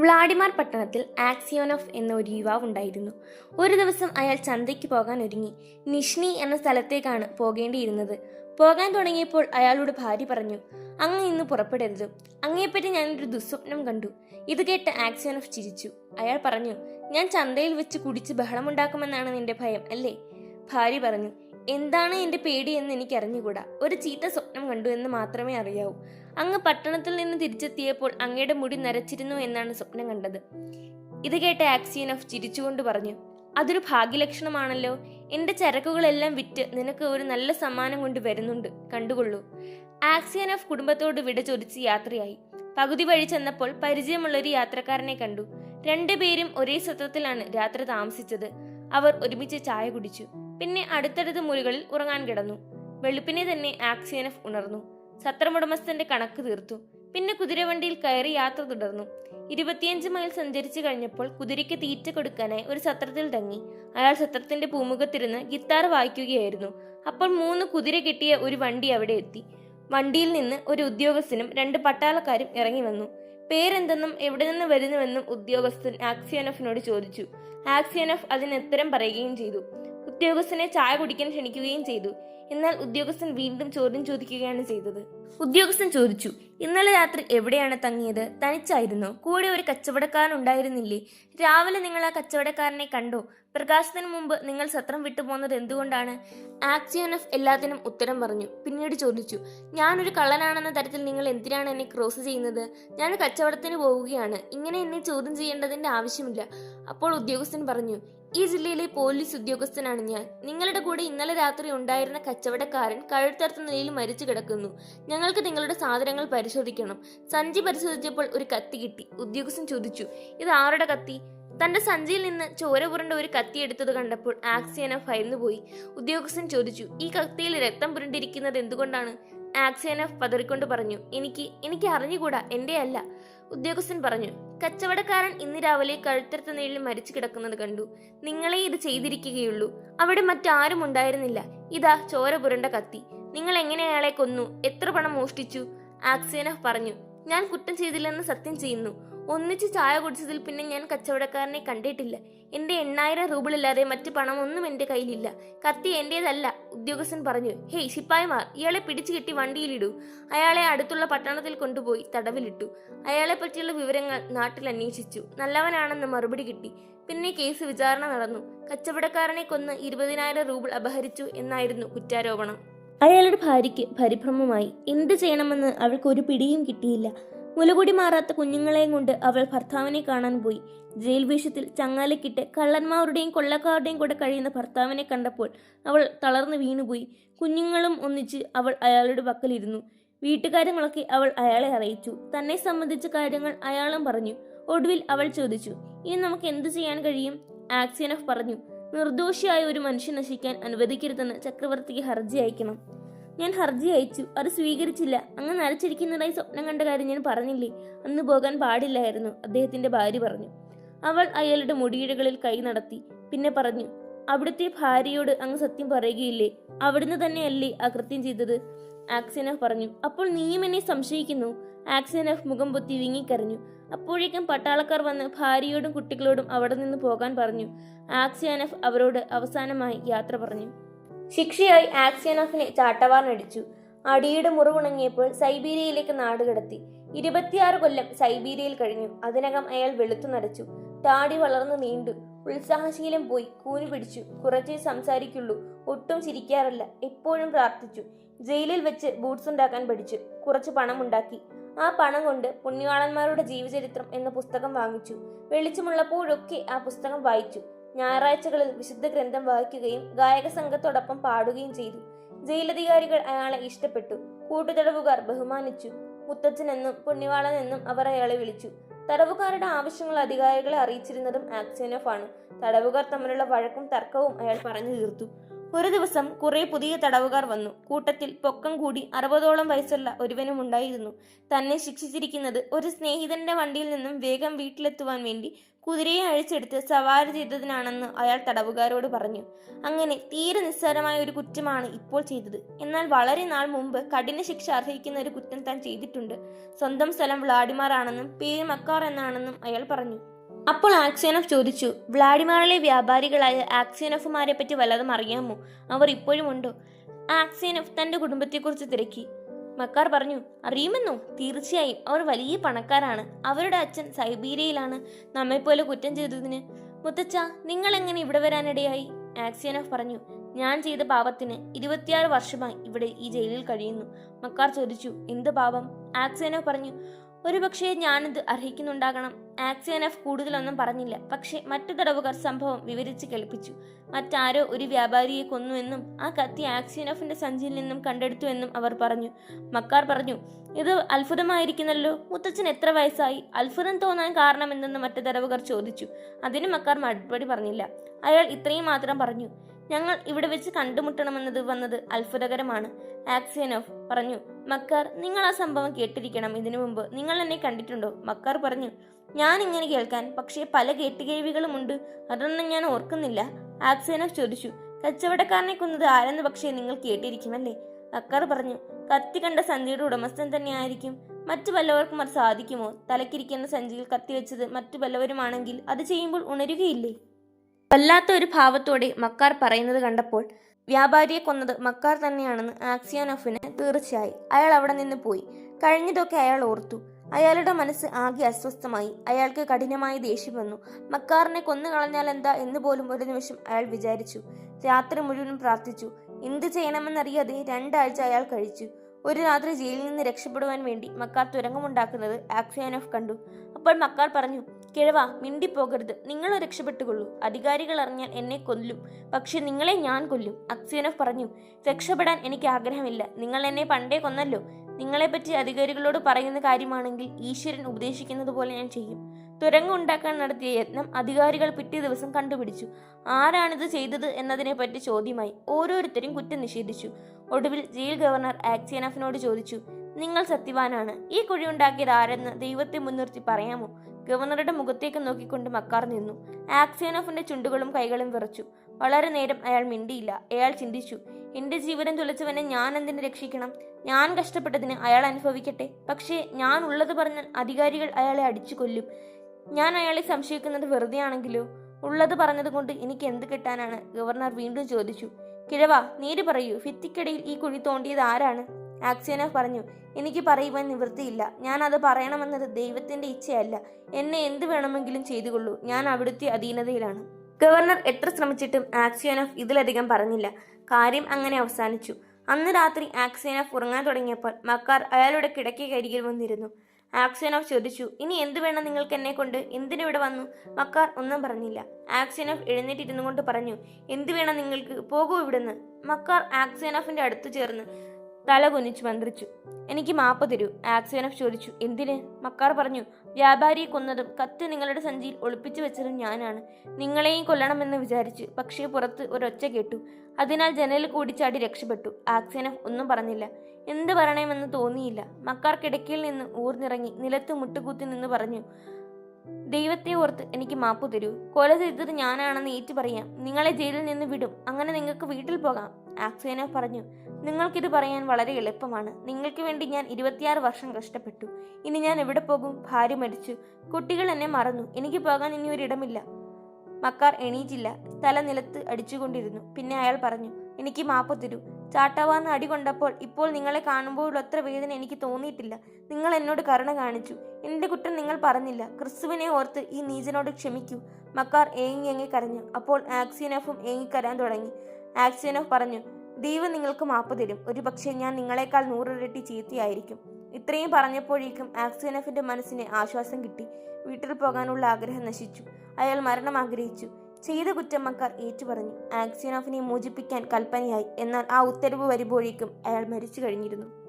വ്ളാഡിമാർ പട്ടണത്തിൽ ആക്സിയോനോഫ് എന്ന ഒരു യുവാവ് ഉണ്ടായിരുന്നു. ഒരു ദിവസം അയാൾ ചന്തയ്ക്ക് പോകാൻ ഒരുങ്ങി. നിഷ്ണി എന്ന സ്ഥലത്തേക്കാണ് പോകേണ്ടിയിരുന്നത്. പോകാൻ തുടങ്ങിയപ്പോൾ അയാളോട് ഭാര്യ പറഞ്ഞു അങ്ങ് ഇന്ന് പുറപ്പെടരുത്. അങ്ങയെപ്പറ്റി ഞാനൊരു ദുസ്വപ്നം കണ്ടു. ഇത് കേട്ട് ആക്സിയോനോഫ് ചിരിച്ചു. അയാൾ പറഞ്ഞു ഞാൻ ചന്തയിൽ വെച്ച് കുടിച്ച് ബഹളമുണ്ടാക്കുമെന്നാണ് നിന്റെ ഭയം അല്ലേ? ഭാര്യ പറഞ്ഞു എന്താണ് എന്റെ പേടി എന്ന് എനിക്ക് അറിഞ്ഞുകൂടാ ഒരു ചീത്ത സ്വപ്നം കണ്ടു എന്ന് മാത്രമേ അറിയാവൂ. അങ്ങ് പട്ടണത്തിൽ നിന്ന് തിരിച്ചെത്തിയപ്പോൾ അങ്ങയുടെ മുടി നരച്ചിരുന്നു എന്നാണ് സ്വപ്നം കണ്ടത്. ഇത് കേട്ട ആക്സിയനോഫ് ചിരിച്ചുകൊണ്ട് പറഞ്ഞു അതൊരു ഭാഗ്യലക്ഷണമാണല്ലോ. എന്റെ ചരക്കുകളെല്ലാം വിറ്റ് നിനക്ക് ഒരു നല്ല സമ്മാനം കൊണ്ട് വരുന്നുണ്ട്. കണ്ടുകൊള്ളൂ. ആക്സിയനോഫ് കുടുംബത്തോട് വിട ചൊരിച്ച് യാത്രയായി. പകുതി വഴി ചെന്നപ്പോൾ പരിചയമുള്ള ഒരു യാത്രക്കാരനെ കണ്ടു. രണ്ടുപേരും ഒരേ സത്രത്തിലാണ് രാത്രി താമസിച്ചത്. അവർ ഒരുമിച്ച് ചായ കുടിച്ചു. പിന്നെ അടുത്തടുത്ത മുറികളിൽ ഉറങ്ങാൻ കിടന്നു. വെളുപ്പിനെ തന്നെ ആക്സിയനഫ് ഉണർന്നു. സത്രമുടമസ്ഥന്റെ കണക്ക് തീർത്തു. പിന്നെ കുതിരവണ്ടിയിൽ കയറി യാത്ര തുടർന്നു. ഇരുപത്തിയഞ്ച് മൈൽ സഞ്ചരിച്ചു കഴിഞ്ഞപ്പോൾ കുതിരയ്ക്ക് തീറ്റ കൊടുക്കാനായി ഒരു സത്രത്തിൽ തങ്ങി. അയാൾ സത്രത്തിന്റെ പൂമുഖത്തിരുന്ന് ഗിത്താർ വായിക്കുകയായിരുന്നു. അപ്പോൾ മൂന്ന് കുതിര കിട്ടിയ ഒരു വണ്ടി അവിടെ എത്തി. വണ്ടിയിൽ നിന്ന് ഒരു ഉദ്യോഗസ്ഥനും രണ്ട് പട്ടാളക്കാരും ഇറങ്ങി വന്നു. പേരെന്തെന്നും എവിടെ നിന്ന് വരുന്നുവെന്നും ഉദ്യോഗസ്ഥൻ ആക്സിയനോഫിനോട് ചോദിച്ചു. ആക്സിയനോഫ് അതിന് ഉത്തരം പറയുകയും ചെയ്തു. ഉദ്യോഗസ്ഥനെ ചായ കുടിക്കാൻ ക്ഷണിക്കുകയും ചെയ്തു. എന്നാൽ ഉദ്യോഗസ്ഥൻ വീണ്ടും ചോദ്യം ചോദിക്കുകയാണ് ചെയ്തത്. ഉദ്യോഗസ്ഥൻ ചോദിച്ചു ഇന്നലെ രാത്രി എവിടെയാണ് തങ്ങിയത്? തനിച്ചായിരുന്നു. കൂടെ ഒരു കച്ചവടക്കാരൻ ഉണ്ടായിരുന്നില്ലേ? രാവിലെ നിങ്ങൾ ആ കച്ചവടക്കാരനെ കണ്ടോ? പ്രകാശത്തിന് മുമ്പ് നിങ്ങൾ സത്രം വിട്ടുപോകുന്നത് എന്തുകൊണ്ടാണ്? ആക്സിയോനഫ് എല്ലാത്തിനും ഉത്തരം പറഞ്ഞു. പിന്നീട് ചോദിച്ചു ഞാനൊരു കള്ളനാണെന്ന തരത്തിൽ നിങ്ങൾ എന്തിനാണ് എന്നെ ക്രോസ് ചെയ്യുന്നത്? ഞാൻ കച്ചവടത്തിന് പോവുകയാണ്. ഇങ്ങനെ എന്നെ ചോദ്യം ചെയ്യേണ്ടതിന്റെ ആവശ്യമില്ല. അപ്പോൾ ഉദ്യോഗസ്ഥൻ പറഞ്ഞു ഈ ജില്ലയിലെ പോലീസ് ഉദ്യോഗസ്ഥനാണ് ഞാൻ. നിങ്ങളുടെ കൂടെ ഇന്നലെ രാത്രി ഉണ്ടായിരുന്ന കച്ചവടക്കാരൻ കഴുത്തറുത്ത നിലയിൽ മരിച്ചു കിടക്കുന്നു. ഞങ്ങൾക്ക് നിങ്ങളുടെ സാധനങ്ങൾ പരിശോധിക്കണം. സഞ്ചി പരിശോധിച്ചപ്പോൾ ഒരു കത്തി കിട്ടി. ഉദ്യോഗസ്ഥൻ ചോദിച്ചു ഇത് ആരുടെ കത്തി? തന്റെ സഞ്ചിയിൽ നിന്ന് ചോര പുരണ്ട ഒരു കത്തി എടുത്തത് കണ്ടപ്പോൾ ആക്സിയന ഭയന്നുപോയി ഉദ്യോഗസ്ഥൻ ചോദിച്ചു ഈ കത്തിയിൽ രക്തം പുരണ്ടിരിക്കുന്നത് എന്തുകൊണ്ടാണ്? ആക്സിയന പതറിക്കൊണ്ട് പറഞ്ഞു എനിക്ക് എനിക്ക് അറിഞ്ഞുകൂടാ എന്റെ അല്ല ഉദ്യോഗസ്ഥൻ പറഞ്ഞു കച്ചവടക്കാരൻ ഇന്ന് രാവിലെ കഴുത്തറുത്ത നീളിൽ മരിച്ചു കിടക്കുന്നത് കണ്ടു. നിങ്ങളെ ഇത് ചെയ്തിരിക്കുകയുള്ളൂ. അവിടെ മറ്റാരും ഉണ്ടായിരുന്നില്ല. ഇതാ ചോര പുരണ്ട കത്തി. നിങ്ങൾ എങ്ങനെ അയാളെ കൊന്നു? എത്ര പണം മോഷ്ടിച്ചു? ആക്സിയനഫ് പറഞ്ഞു ഞാൻ കുറ്റം ചെയ്തില്ലെന്ന് സത്യം ചെയ്യുന്നു. ഒന്നിച്ച് ചായ കുടിച്ചതിൽ പിന്നെ ഞാൻ കച്ചവടക്കാരനെ കണ്ടിട്ടില്ല. എന്റെ എണ്ണായിരം റൂബിളല്ലാതെ മറ്റു പണമൊന്നും എന്റെ കയ്യിലില്ല. കത്തി എന്റേതല്ല ഉദ്യോഗസ്ഥൻ പറഞ്ഞു. ഹേയ് ശിപ്പായിമാർ ഇയാളെ പിടിച്ചു കെട്ടി വണ്ടിയിലിടൂ. അയാളെ അടുത്തുള്ള പട്ടണത്തിൽ കൊണ്ടുപോയി തടവിലിട്ടു. അയാളെ പറ്റിയുള്ള വിവരങ്ങൾ നാട്ടിൽ അന്വേഷിച്ചു. നല്ലവനാണെന്ന് മറുപടി കിട്ടി. പിന്നെ കേസ് വിചാരണ നടന്നു. കച്ചവടക്കാരനെ കൊന്ന് ഇരുപതിനായിരം റൂബിൾ അപഹരിച്ചു എന്നായിരുന്നു കുറ്റാരോപണം. അയാളുടെ ഭാര്യയ്ക്ക് പരിഭ്രമമായി. എന്ത് ചെയ്യണമെന്ന് അവൾക്ക് ഒരു പിടിയും കിട്ടിയില്ല. മുലകുടി മാറാത്ത കുഞ്ഞുങ്ങളെയും കൊണ്ട് അവൾ ഭർത്താവിനെ കാണാൻ പോയി. ജയിൽ വേഷത്തിൽ ചങ്ങാലക്കിട്ട് കള്ളന്മാരുടെയും കൊള്ളക്കാരുടെയും കൂടെ കഴിയുന്ന ഭർത്താവിനെ കണ്ടപ്പോൾ അവൾ തളർന്നു വീണുപോയി. കുഞ്ഞുങ്ങളും ഒന്നിച്ച് അവൾ അയാളുടെ പക്കലിരുന്നു. വീട്ടുകാര്യങ്ങളൊക്കെ അവൾ അയാളെ അറിയിച്ചു. തന്നെ സംബന്ധിച്ച കാര്യങ്ങൾ അയാളും പറഞ്ഞു. ഒടുവിൽ അവൾ ചോദിച്ചു ഇനി നമുക്ക് എന്തു ചെയ്യാൻ കഴിയും? ആക്സിയനഫ് പറഞ്ഞു നിർദോഷിയായ ഒരു മനുഷ്യൻ നശിക്കാൻ അനുവദിക്കരുതെന്ന് ചക്രവർത്തിക്ക് ഹർജി അയക്കണം. ഞാൻ ഹർജി അയച്ചു. അത് സ്വീകരിച്ചില്ല. അങ്ങ് നരച്ചിരിക്കുന്നതായി സ്വപ്നം കണ്ട കാര്യം ഞാൻ പറഞ്ഞില്ലേ? അന്ന് പോകാൻ പാടില്ലായിരുന്നു അദ്ദേഹത്തിന്റെ ഭാര്യ പറഞ്ഞു. അവൾ അയാളുടെ മുടിയിഴകളിൽ കൈ നടത്തി. പിന്നെ പറഞ്ഞു അവിടുത്തെ ഭാര്യയോട് അങ്ങ് സത്യം പറയുകയില്ലേ? അവിടുന്ന് തന്നെയല്ലേ അകൃത്യം കൃത്യം ചെയ്തത്? ആക്സിനഫ് പറഞ്ഞു അപ്പോൾ നീയും എന്നെ സംശയിക്കുന്നു? ആക്സിനഫ് മുഖം പൊത്തി വിങ്ങിക്കരഞ്ഞു. അപ്പോഴേക്കും പട്ടാളക്കാർ വന്ന് ഭാര്യയോടും കുട്ടികളോടും അവിടെ നിന്ന് പോകാൻ പറഞ്ഞു. ആക്സിയാനഫ് അവരോട് അവസാനമായി യാത്ര പറഞ്ഞു. ശിക്ഷയായി ആക്സിയനോഫിനെ ചാട്ടവാറിനടിച്ചു അടിയുടെ മുറിവുണങ്ങിയപ്പോൾ സൈബീരിയയിലേക്ക് നാടുകടത്തി ഇരുപത്തിയാറ് കൊല്ലം സൈബീരിയയിൽ കഴിഞ്ഞു. അതിനകം അയാൾ വെളുത്തു നരച്ചു. താടി വളർന്നു നീണ്ടു. ഉത്സാഹശീലം പോയി. കൂനു പിടിച്ചു. കുറച്ചേ സംസാരിക്കുള്ളൂ. ഒട്ടും ചിരിക്കാറില്ല. എപ്പോഴും പ്രാർത്ഥിച്ചു. ജയിലിൽ വെച്ച് ബൂട്ട്സ് ഉണ്ടാക്കാൻ പഠിച്ചു. കുറച്ച് പണം ഉണ്ടാക്കി ആ പണം കൊണ്ട് പുണ്യവാളന്മാരുടെ ജീവചരിത്രം എന്ന പുസ്തകം വാങ്ങിച്ചു. വെളിച്ചമുള്ളപ്പോഴൊക്കെ ആ പുസ്തകം വായിച്ചു. ഞായറാഴ്ചകളിൽ വിശുദ്ധ ഗ്രന്ഥം വായിക്കുകയും ഗായക സംഘത്തോടൊപ്പം പാടുകയും ചെയ്തു. ജയിലധികാരികൾ അയാളെ ഇഷ്ടപ്പെട്ടു. കൂട്ടുതടവുകാർ ബഹുമാനിച്ചു. മുത്തച്ഛനെന്നും പുണ്യവാളനെന്നും അവർ അയാളെ വിളിച്ചു. തടവുകാരുടെ ആവശ്യങ്ങൾ അധികാരികളെ അറിയിച്ചിരുന്നതും ആക്സിയനോഫ് ആണ്. തടവുകാർ തമ്മിലുള്ള വഴക്കും തർക്കവും അയാൾ പറഞ്ഞു തീർത്തു. ഒരു ദിവസം കുറെ പുതിയ തടവുകാർ വന്നു. കൂട്ടത്തിൽ പൊക്കം കൂടി അറുപതോളം വയസ്സുള്ള ഒരുവനും ഉണ്ടായിരുന്നു. തന്നെ ശിക്ഷിച്ചിരിക്കുന്നത് ഒരു സ്നേഹിതന്റെ വണ്ടിയിൽ നിന്നും വേഗം വീട്ടിലെത്തുവാൻ വേണ്ടി കുതിരയെ അഴിച്ചെടുത്ത് സവാരി ചെയ്തതിനാണെന്ന് അയാൾ തടവുകാരോട് പറഞ്ഞു. അങ്ങനെ തീരെ നിസ്സാരമായ ഒരു കുറ്റമാണ് ഇപ്പോൾ ചെയ്തത്. എന്നാൽ വളരെ നാൾ മുമ്പ് കഠിന ശിക്ഷ അർഹിക്കുന്ന ഒരു കുറ്റം താൻ ചെയ്തിട്ടുണ്ട്. സ്വന്തം സ്ഥലം വ്ളാഡിമാർ ആണെന്നും പേര് മക്കാർ എന്നാണെന്നും അയാൾ പറഞ്ഞു. അപ്പോൾ ആക്സിയനഫ് ചോദിച്ചു വ്ളാഡിമാറിലെ വ്യാപാരികളായ ആക്സിയനഫുമാരെ പറ്റി വല്ലതും അറിയാമോ? അവർ ഇപ്പോഴും ഉണ്ടോ? ആക്സിയനഫ് തന്റെ കുടുംബത്തെക്കുറിച്ച് തിരക്കി. മക്കാർ പറഞ്ഞു അറിയുമെന്നോ? തീർച്ചയായും. അവർ വലിയ പണക്കാരാണ്. അവരുടെ അച്ഛൻ സൈബീരിയയിലാണ് നമ്മെപ്പോലെ കുറ്റം ചെയ്തതിന്. മുത്തച്ഛ നിങ്ങൾ എങ്ങനെ ഇവിടെ വരാനിടയായി? ആക്സിയനഫ് പറഞ്ഞു ഞാൻ ചെയ്ത പാപത്തിന് ഇരുപത്തിയാറ് വർഷമായി ഇവിടെ ഈ ജയിലിൽ കഴിയുന്നു. മക്കാർ ചോദിച്ചു എന്ത് പാപം? ആക്സിയനഫ് പറഞ്ഞു ഒരുപക്ഷെ ഞാനിത് അർഹിക്കുന്നുണ്ടാകണം. ആക്സിയനഫ് കൂടുതലൊന്നും പറഞ്ഞില്ല. പക്ഷേ മറ്റു തടവുകാർ സംഭവം വിവരിച്ച് കേൾപ്പിച്ചു. മറ്റാരോ ഒരു വ്യാപാരിയെ കൊന്നുവെന്നും ആ കത്തി ആക്സിയനഫിന്റെ സഞ്ചിയിൽ നിന്നും കണ്ടെടുത്തുവെന്നും അവർ പറഞ്ഞു. മക്കാർ പറഞ്ഞു ഇത് അത്ഭുതമായിരിക്കുന്നല്ലോ. മുത്തച്ഛൻ എത്ര വയസ്സായി? അത്ഭുതം തോന്നാൻ കാരണം കാരണമെന്തെന്ന് മറ്റു തടവുകാർ ചോദിച്ചു. അതിന് മക്കാർ മറുപടി പറഞ്ഞില്ല. അയാൾ ഇത്രയും മാത്രം പറഞ്ഞു. ഞങ്ങൾ ഇവിടെ വെച്ച് കണ്ടുമുട്ടണമെന്നത് വന്നത് അത്ഭുതകരമാണ് ആക്സിയനോഫ് പറഞ്ഞു. മക്കാർ നിങ്ങൾ ആ സംഭവം കേട്ടിരിക്കണം. ഇതിനു മുമ്പ് നിങ്ങൾ എന്നെ കണ്ടിട്ടുണ്ടോ? മക്കർ പറഞ്ഞു ഞാൻ ഇങ്ങനെ കേൾക്കാൻ പക്ഷേ പല കേട്ടുകേൾവികളുമുണ്ട് അതൊന്നും ഞാൻ ഓർക്കുന്നില്ല. ആക്സേന ചോദിച്ചു കച്ചവടക്കാരനെ കൊന്നത് ആരെന്ന് പക്ഷേ നിങ്ങൾ കേട്ടിരിക്കുമല്ലേ? മക്കർ പറഞ്ഞു കത്തി കണ്ട സഞ്ചിയുടെ ഉടമസ്ഥൻ തന്നെയായിരിക്കും മറ്റു വല്ലവർക്കും അത് സാധിക്കുമോ? തലക്കിരിക്കുന്ന സഞ്ചിയിൽ കത്തി വെച്ചത് മറ്റു വല്ലവരുമാണെങ്കിൽ അത് ചെയ്യുമ്പോൾ ഉണരുകയില്ലേ? വല്ലാത്ത ഒരു ഭാവത്തോടെ മക്കാർ പറയുന്നത് കണ്ടപ്പോൾ വ്യാപാരിയെ കൊന്നത് മക്കാർ തന്നെയാണെന്ന് ആക്സിയാനോഫിന് തീർച്ചയായി. അയാൾ അവിടെ നിന്ന് പോയി. കഴിഞ്ഞതൊക്കെ അയാൾ ഓർത്തു. അയാളുടെ മനസ്സ് ആകെ അസ്വസ്ഥമായി. അയാൾക്ക് കഠിനമായി ദേഷ്യം വന്നു. മക്കാറിനെ കൊന്നു കളഞ്ഞാൽ എന്താ എന്ന് പോലും ഒരു നിമിഷം അയാൾ വിചാരിച്ചു. രാത്രി മുഴുവൻ പ്രാർത്ഥിച്ചു. എന്ത് ചെയ്യണമെന്നറിയാതെ രണ്ടാഴ്ച അയാൾ കഴിച്ചു. ഒരു രാത്രി ജയിലിൽ നിന്ന് രക്ഷപ്പെടുവാൻ വേണ്ടി മക്കാർ തുരങ്കമുണ്ടാക്കുന്നത് ആക്സിയാനോഫ് കണ്ടു. അപ്പോൾ മക്കാർ പറഞ്ഞു കിഴവ മിണ്ടിപ്പോകരുത്. നിങ്ങൾ രക്ഷപ്പെട്ടുകൊള്ളൂ. അധികാരികൾ അറിഞ്ഞാൽ എന്നെ കൊല്ലും. പക്ഷെ നിങ്ങളെ ഞാൻ കൊല്ലും. അക്സിയനോഫ് പറഞ്ഞു രക്ഷപ്പെടാൻ എനിക്ക് ആഗ്രഹമില്ല. നിങ്ങൾ എന്നെ പണ്ടേ കൊന്നല്ലോ. നിങ്ങളെപ്പറ്റി അധികാരികളോട് പറയുന്ന കാര്യമാണെങ്കിൽ ഈശ്വരൻ ഉപദേശിക്കുന്നത് പോലെ ഞാൻ ചെയ്യും. തുരങ്കം ഉണ്ടാക്കാൻ നടത്തിയ യത്നം അധികാരികൾ പിറ്റേ ദിവസം കണ്ടുപിടിച്ചു. ആരാണിത് ചെയ്തത് എന്നതിനെപ്പറ്റി ചോദ്യമായി. ഓരോരുത്തരും കുറ്റം നിഷേധിച്ചു. ഒടുവിൽ ജയിൽ ഗവർണർ ആക്സിയനഫിനോട് ചോദിച്ചു നിങ്ങൾ സത്യവാനാണ്. ഈ കുഴി ഉണ്ടാക്കിയത് ആരെന്ന് ദൈവത്തെ മുൻനിർത്തി പറയാമോ? ഗവർണറുടെ മുഖത്തേക്ക് നോക്കിക്കൊണ്ട് മക്കാർ നിന്നു. ആക്സിയനോഫിന്റെ ചുണ്ടുകളും കൈകളും വിറച്ചു. വളരെ നേരം അയാൾ മിണ്ടിയില്ല. അയാൾ ചിന്തിച്ചു എന്റെ ജീവനം തുലച്ചവനെ ഞാൻ എന്തിനു രക്ഷിക്കണം? ഞാൻ കഷ്ടപ്പെട്ടതിന് അയാൾ അനുഭവിക്കട്ടെ. പക്ഷേ ഞാൻ ഉള്ളത് പറഞ്ഞാൽ അധികാരികൾ അയാളെ അടിച്ചു കൊല്ലും. ഞാൻ അയാളെ സംശയിക്കുന്നത് വെറുതെയാണെങ്കിലോ ഉള്ളത് പറഞ്ഞതുകൊണ്ട് എനിക്ക് എന്ത് കിട്ടാനാണ്? ഗവർണർ വീണ്ടും ചോദിച്ചു. കിഴവ നീര് പറയൂ. ഭിത്തിക്കടയിൽ ഈ കുഴി തോണ്ടിയത് ആരാണ്? ആക്സിയനോഫ് പറഞ്ഞു എനിക്ക് പറയുവാൻ നിവൃത്തിയില്ല. ഞാൻ അത് പറയണമെന്നത് ദൈവത്തിന്റെ ഇച്ഛയല്ല. എന്നെ എന്ത് വേണമെങ്കിലും ചെയ്തുകൊള്ളൂ. ഞാൻ അവിടുത്തെ അധീനതയിലാണ്. ഗവർണർ എത്ര ശ്രമിച്ചിട്ടും ആക്സിയനഫ് ഇതിലധികം പറഞ്ഞില്ല. കാര്യം അങ്ങനെ അവസാനിച്ചു. അന്ന് രാത്രി ആക്സിയനഫ് ഉറങ്ങാൻ തുടങ്ങിയപ്പോൾ മക്കാർ അയാളുടെ കിടക്കയ്ക്കരികിൽ വന്നിരുന്നു. ആക്സിയനഫ് ചോദിച്ചു ഇനി എന്ത് വേണം നിങ്ങൾക്ക് എന്നെ കൊണ്ട്? എന്തിനിവിടെ വന്നു? മക്കാർ ഒന്നും പറഞ്ഞില്ല. ആക്സിയനഫ് എഴുന്നേറ്റിരുന്നു കൊണ്ട് പറഞ്ഞു എന്ത് വേണം നിങ്ങൾക്ക്? പോകൂ ഇവിടുന്ന്. മക്കാർ ആക്സിയനഫിന്റെ അടുത്ത് ചേർന്ന് തല കുനിച്ചു മന്ത്രിച്ചു. എനിക്ക് മാപ്പ് തരൂ ആക്സിയനോഫ് ചോദിച്ചു. എന്തിന്? മക്കാർ പറഞ്ഞു. വ്യാപാരിയെ കൊന്നതും കത്ത് നിങ്ങളുടെ സഞ്ചിയിൽ ഒളിപ്പിച്ചു വെച്ചതും ഞാനാണ്. നിങ്ങളെയും കൊല്ലണമെന്ന് വിചാരിച്ചു പക്ഷേ പുറത്ത് ഒരൊച്ച കേട്ടു. അതിനാൽ ജനലിൽ കൂടിച്ചാടി ചാടി രക്ഷപ്പെട്ടു. ആക്സിയനോഫ് ഒന്നും പറഞ്ഞില്ല. എന്ത് പറയണമെന്ന് തോന്നിയില്ല. മക്കാർ കിടക്കയിൽ നിന്ന് ഊർന്നിറങ്ങി നിലത്ത് മുട്ടുകൂത്തി നിന്ന് പറഞ്ഞു. ദൈവത്തെ ഓർത്ത് എനിക്ക് മാപ്പ് തരൂ. കൊല ചെയ്തത് ഞാനാണെന്ന് ഏറ്റു പറയാം. നിങ്ങളെ ജയിലിൽ നിന്ന് വിടും. അങ്ങനെ നിങ്ങൾക്ക് വീട്ടിൽ പോകാം. ആക്സേന പറഞ്ഞു നിങ്ങൾക്കിത് പറയാൻ വളരെ എളുപ്പമാണ്. നിങ്ങൾക്ക് വേണ്ടി ഞാൻ ഇരുപത്തിയാറ് വർഷം കഷ്ടപ്പെട്ടു. ഇനി ഞാൻ എവിടെ പോകും? ഭാര്യ മരിച്ചു കുട്ടികൾ എന്നെ മറന്നു. എനിക്ക് പോകാൻ ഇനി ഒരിടമില്ല. മക്കാർ എണീറ്റില്ല. തല നിലത്ത് അടിച്ചുകൊണ്ടിരുന്നു. പിന്നെ അയാൾ പറഞ്ഞു എനിക്ക് മാപ്പ് തരൂ. ചാട്ടാവാന്ന് അടി കൊണ്ടപ്പോൾ ഇപ്പോൾ നിങ്ങളെ കാണുമ്പോഴുള്ള അത്ര വേദന എനിക്ക് തോന്നിയിട്ടില്ല. നിങ്ങൾ എന്നോട് കരുണ കാണിച്ചു. എന്റെ കുറ്റം നിങ്ങൾ പറഞ്ഞില്ല. ക്രിസ്തുവിനെ ഓർത്ത് ഈ നീചനോട് ക്ഷമിക്കൂ. മക്കാർ ഏങ്ങി ഏങ്ങി കരഞ്ഞു. അപ്പോൾ ആക്സിയനോഫും ഏങ്ങിക്കരാൻ തുടങ്ങി. ആക്സിയനോഫ് പറഞ്ഞു ദൈവം നിങ്ങൾക്ക് മാപ്പ് തരും. ഒരു പക്ഷേ ഞാൻ നിങ്ങളെക്കാൾ നൂറിരട്ടി ചീത്തയായിരിക്കും. ഇത്രയും പറഞ്ഞപ്പോഴേക്കും ആക്സിയനഫിന്റെ മനസ്സിന് ആശ്വാസം കിട്ടി. വീട്ടിൽ പോകാനുള്ള ആഗ്രഹം നശിച്ചു. അയാൾ മരണം ആഗ്രഹിച്ചു. ചെയ്ത കുറ്റമ്മക്കാർ ഏറ്റുപറഞ്ഞു. ആക്സിയനോഫിനെ മോചിപ്പിക്കാൻ കൽപ്പനയായി. എന്നാൽ ആ ഉത്തരവ് വരുമ്പോഴേക്കും അയാൾ മരിച്ചു കഴിഞ്ഞിരുന്നു.